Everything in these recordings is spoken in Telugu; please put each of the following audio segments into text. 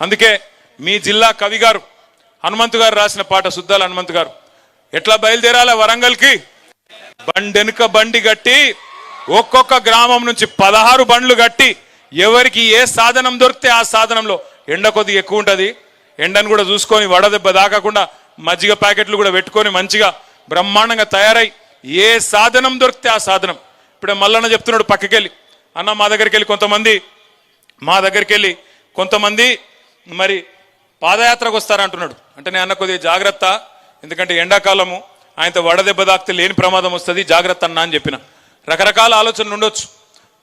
అందుకే మీ జిల్లా కవి గారు హనుమంతు గారు రాసిన పాట సుద్దాల హనుమంతు గారు. ఎట్లా బయలుదేరాలా వరంగల్కి? బండెనుక బండి గట్టి ఒక్కొక్క గ్రామం నుంచి పదహారు బండ్లు గట్టి ఎవరికి ఏ సాధనం దొరికితే ఆ సాధనంలో ఎండ కొద్దిగా ఎక్కువ ఉంటుంది. ఎండను కూడా చూసుకొని వడదెబ్బ దాకకుండా మజ్జిగ ప్యాకెట్లు కూడా పెట్టుకొని మంచిగా బ్రహ్మాండంగా తయారై ఏ సాధనం దొరికితే ఆ సాధనం. ఇప్పుడే మల్లన్న చెప్తున్నాడు పక్కకెళ్ళి. అన్న మా దగ్గరికి వెళ్ళి కొంతమంది మా దగ్గరికి వెళ్ళి కొంతమంది మరి పాదయాత్రకు వస్తారంటున్నాడు. అంటే నేను అన్న కొద్దిగా జాగ్రత్త ఎందుకంటే ఎండాకాలము ఆయనతో వడదెబ్బ తాకితే లేని ప్రమాదం వస్తుంది జాగ్రత్త అన్న అని చెప్పిన. రకరకాల ఆలోచనలు ఉండొచ్చు.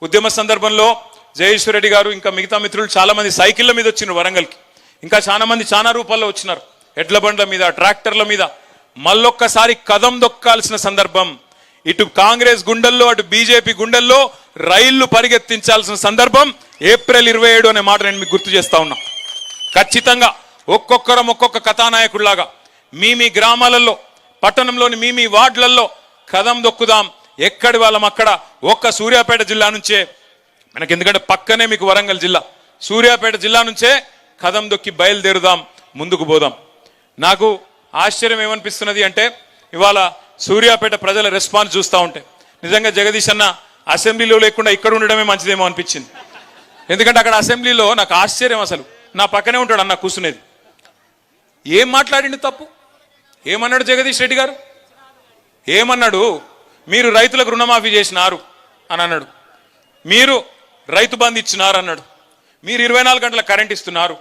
ఉద్యమ సందర్భంలో జయేశ్వర రెడ్డి గారు ఇంకా మిగతా మిత్రులు చాలామంది సైకిళ్ళ మీద వచ్చినారు వరంగల్కి. ఇంకా చాలామంది చాలా రూపాల్లో వచ్చినారు. ఎడ్ల బండ్ల మీద ట్రాక్టర్ల మీద. మళ్ళొక్కసారి కదం దొక్కాల్సిన సందర్భం. ఇటు కాంగ్రెస్ గుండెల్లో అటు బీజేపీ గుండెల్లో రైళ్ళు పరిగెత్తించాల్సిన సందర్భం ఏప్రిల్ ఇరవై ఏడు అనే మాట నేను మీకు గుర్తు చేస్తా ఉన్నా. ఖచ్చితంగా ఒక్కొక్కరం ఒక్కొక్క కథానాయకుడిలాగా. మీ మీ గ్రామాలలో పట్టణంలోని మీ మీ వార్డులలో కథం దొక్కుదాం. ఎక్కడి వాళ్ళం అక్కడ? ఒక్క సూర్యాపేట జిల్లా నుంచే. మనకి ఎందుకంటే పక్కనే మీకు వరంగల్ జిల్లా. సూర్యాపేట జిల్లా నుంచే కథం దొక్కి బయలుదేరుదాం ముందుకు పోదాం. నాకు ఆశ్చర్యం ఏమనిపిస్తున్నది అంటే ఇవాళ సూర్యాపేట ప్రజల రెస్పాన్స్ చూస్తూ ఉంటే. నిజంగా జగదీష్ అన్న అసెంబ్లీలో లేకుండా ఇక్కడ ఉండడమే మంచిదేమో అనిపించింది. ఎందుకంటే అక్కడ అసెంబ్లీలో నాకు ఆశ్చర్యం అసలు. నా పక్కనే ఉంటాడు అన్న కూర్చునేది ఏం మాట్లాడిండు తప్పు? ఏమన్నాడు జగదీష్ రెడ్డి గారు? ఏమన్నాడు? మీరు రైతులకు రుణమాఫీ చేసినారు అని అన్నాడు. మీరు రైతు బంద్ ఇచ్చినారు అన్నాడు. మీరు ఇరవై నాలుగు గంటల కరెంట్ ఇస్తున్నారు.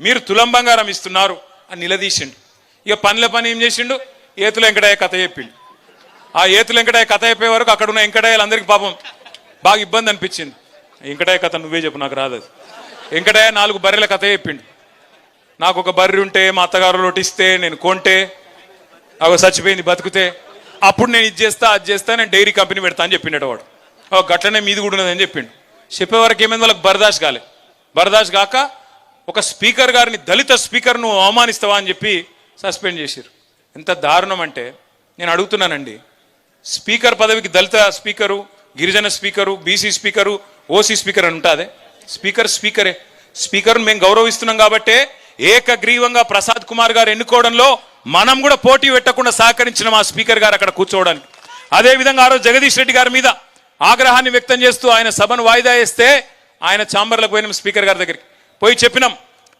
మీరు తులం బంగారం ఇస్తున్నారు అని నిలదీసిండు. ఇక పనుల పని ఏం చేసిండు? ఏతుల వెంకటయ్య కథ చెప్పిండు. ఆ ఏతుల వెంకటయ్య కథ చెప్పే వరకు అక్కడ ఉన్న వెంకటయ్యలందరికీ పాపం బాగా ఇబ్బంది అనిపించింది. వెంకటయ్య కథ నువ్వే చెప్పు నాకు రాదు అది. వెంకటయ్య నాలుగు బర్రెల కథ చెప్పిండు. నాకు ఒక బర్రె ఉంటే మా అత్తగారు లోటిస్తే నేను కొంటే అవి చచ్చిపోయింది బతికితే అప్పుడు నేను ఇది చేస్తా అది చేస్తా నేను డైరీ కంపెనీ పెడతా అని చెప్పిండట వాడు. ఓ గట్లనే మీది కూడా ఉన్నదని చెప్పిండు. చెప్పే వరకు ఏమైంది? వాళ్ళకి బర్దాష్ కాలే. బర్దాష్ కాక ఒక స్పీకర్ గారిని దళిత స్పీకర్ నువ్వు అవమానిస్తావా అని చెప్పి సస్పెండ్ చేశారు ఎంత దారుణం అంటే నేను అడుగుతున్నానండి స్పీకర్ పదవికి దళిత స్పీకరు గిరిజన speaker BC speaker OC speaker అని ఉంటుందే? స్పీకర్ స్పీకరే. స్పీకర్ను మేము గౌరవిస్తున్నాం కాబట్టే ఏకగ్రీవంగా ప్రసాద్ కుమార్ గారు ఎన్నుకోవడంలో మనం కూడా పోటీ పెట్టకుండా సహకరించిన మా స్పీకర్ గారు అక్కడ కూర్చోవడానికి. అదే విధంగా ఆ రోజు జగదీష్ రెడ్డి గారి మీద ఆగ్రహాన్ని వ్యక్తం చేస్తూ ఆయన సభను వాయిదా వేస్తే ఆయన ఛాంబర్లకు పోయినాం స్పీకర్ గారి దగ్గరికి. పోయి చెప్పినాం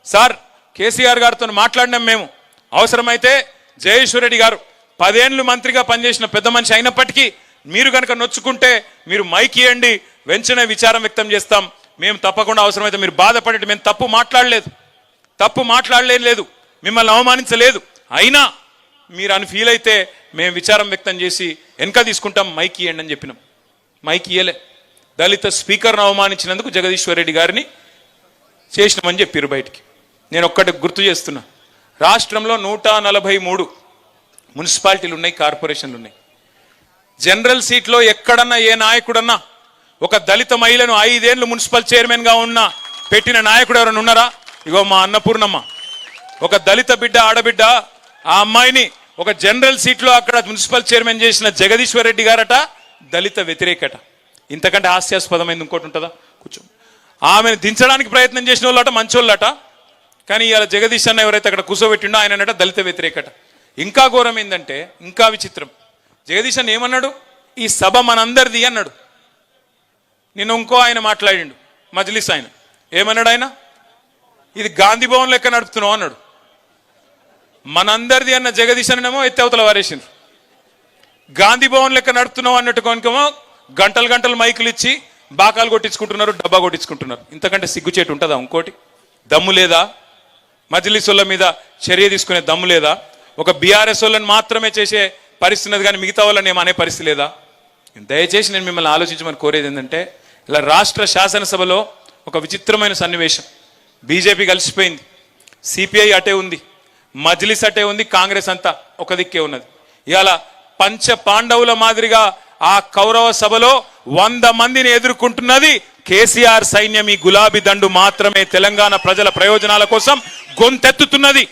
సార్ కేసీఆర్ గారితో మాట్లాడినాం మేము. అవసరమైతే జయేశ్వర్ రెడ్డి గారు పదేండ్లు మంత్రిగా పనిచేసిన పెద్ద మనిషి అయినప్పటికీ మీరు కనుక నొచ్చుకుంటే మీరు మైక్ ఇవ్వండి వెంచనే విచారం వ్యక్తం చేస్తాం. మేము తప్పకుండా అవసరమైతే మీరు బాధపడేది మేము తప్పు మాట్లాడలేదు. తప్పు మాట్లాడలేదు మిమ్మల్ని అవమానించలేదు. అయినా మీరు అని ఫీల్ అయితే మేము విచారం వ్యక్తం చేసి వెనక తీసుకుంటాం. మైక్ ఇవ్వండి అని చెప్పినాం. మైక్ ఇయ్యలే. దళిత స్పీకర్ను అవమానించినందుకు జగదీశ్వర్ రెడ్డి గారిని చేసినామని చెప్పారు బయటికి. నేను ఒక్కటి గుర్తు చేస్తున్నా. రాష్ట్రంలో నూట నలభై మూడు మున్సిపాలిటీలు ఉన్నాయి కార్పొరేషన్లు ఉన్నాయి. జనరల్ సీట్లో ఎక్కడన్నా ఏ నాయకుడన్నా ఒక దళిత మహిళను ఐదేళ్ళు మున్సిపల్ చైర్మన్గా ఉన్న పెట్టిన నాయకుడు ఎవరైనా ఉన్నారా? ఇగో మా అన్నపూర్ణమ్మ. ఒక దళిత బిడ్డ ఆడబిడ్డ ఆ అమ్మాయిని ఒక జనరల్ సీట్లో అక్కడ మున్సిపల్ చైర్మన్ చేసిన జగదీశ్వర్ రెడ్డి గారట దళిత వ్యతిరేకట. ఇంతకంటే హాస్యాస్పదమైంది ఇంకోటి ఉంటుందా? కూర్చో. ఆమెను దించడానికి ప్రయత్నం చేసిన వాళ్ళట మంచోళ్ళట. కానీ ఇలా జగదీష్ అన్న ఎవరైతే అక్కడ కూర్చోబెట్టిండో ఆయన అనట దళిత వ్యతిరేకట. ఇంకా ఘోరం ఏంటంటే ఇంకా విచిత్రం. జగదీష్ అన్న ఏమన్నాడు? ఈ సభ మనందరిది అన్నాడు. నిన్న ఇంకో ఆయన మాట్లాడిండు మజ్లిస్ ఆయన. ఏమన్నాడు ఆయన ఇది గాంధీ భవన్ లెక్క నడుపుతున్నావు అన్నాడు. మనందరిది అన్న జగదీశ్ అన్నమో ఎత్తి అవతల వారేసిండ్రు. గాంధీ భవన్ లెక్క నడుపుతున్నావు అన్నట్టు కొనుకేమో గంటలు గంటలు మైకులు ఇచ్చి బాకాలు కొట్టించుకుంటున్నారు డబ్బా కొట్టించుకుంటున్నారు. ఇంతకంటే సిగ్గుచేటు ఉంటుందా ఇంకోటి? దమ్ము లేదా? మజ్లిసుల మీద చర్య తీసుకునే దమ్ము లేదా? ఒక బీఆర్ఎస్ వాళ్ళని మాత్రమే చేసే పరిస్థితి ఉన్నది కానీ మిగతా వాళ్ళని ఏమనే పరిస్థితి లేదా? దయచేసి నేను మిమ్మల్ని ఆలోచించమని కోరేది ఏంటంటే ఇలా రాష్ట్ర శాసనసభలో ఒక విచిత్రమైన సన్నివేశం. బీజేపీ కలిసిపోయింది. సిపిఐ అటే ఉంది. మజ్లిస్ అటే ఉంది. కాంగ్రెస్ అంతా ఒక దిక్కే ఉన్నది. ఇవాళ పంచ పాండవుల మాదిరిగా ఆ కౌరవ సభలో వంద మందిని ఎదుర్కొంటున్నది కేసీఆర్ సైన్యం. ఈ గులాబీ దండు మాత్రమే తెలంగాణ ప్రజల ప్రయోజనాల కోసం గొంతెత్తుతున్నది.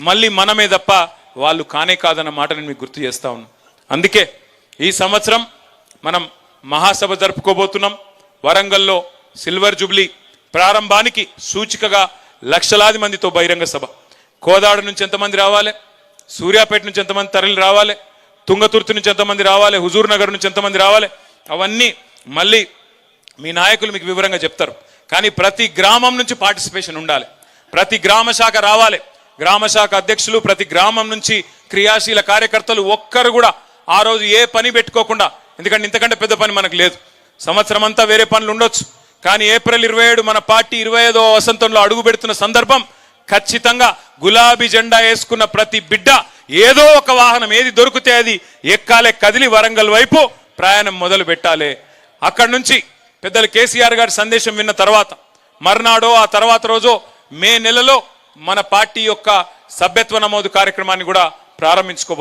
మళ్ళీ మనమే తప్ప వాళ్ళు కానే కాదన్న మాట నేను మీకు గుర్తు చేస్తా ఉన్నాను అందుకే ఈ సంవత్సరం మనం మహాసభ జరుపుకోబోతున్నాం. వరంగల్లో సిల్వర్ జూబ్లీ ప్రారంభానికి సూచికగా లక్షలాది మందితో బహిరంగ సభ. కోదాడ నుంచి ఎంతమంది రావాలి? సూర్యాపేట నుంచి ఎంతమంది తరలి రావాలి? తుంగతుర్తి నుంచి ఎంతమంది రావాలి? హుజూర్ నగర్ నుంచి ఎంతమంది రావాలి? అవన్నీ మళ్ళీ మీ నాయకులు మీకు వివరంగా చెప్తారు. కానీ ప్రతి గ్రామం నుంచి పార్టిసిపేషన్ ఉండాలి. ప్రతి గ్రామ శాఖ రావాలి. గ్రామ శాఖ అధ్యక్షులు ప్రతి గ్రామం నుంచి క్రియాశీల కార్యకర్తలు ఒక్కరు కూడా ఆ రోజు ఏ పని పెట్టుకోకుండా ఎందుకంటే ఇంతకంటే పెద్ద పని మనకు లేదు. సంవత్సరం అంతా వేరే పనులు ఉండొచ్చు. కానీ ఏప్రిల్ ఇరవై ఏడు మన పార్టీ ఇరవై ఐదో వసంతంలో అడుగు పెడుతున్న సందర్భం ఖచ్చితంగా గులాబీ జెండా వేసుకున్న ప్రతి బిడ్డ ఏదో ఒక వాహనం ఏది దొరికితే అది ఎక్కాలే కదిలి వరంగల్ వైపు ప్రయాణం మొదలు పెట్టాలి. అక్కడి నుంచి పెద్దలు కేసీఆర్ గారి సందేశం విన్న తర్వాత మర్నాడో ఆ తర్వాత రోజో మే నెలలో మన పార్టీ యొక్క సభ్యత్వ నమోదు కార్యక్రమాన్ని కూడా ప్రారంభించుకోబోతాం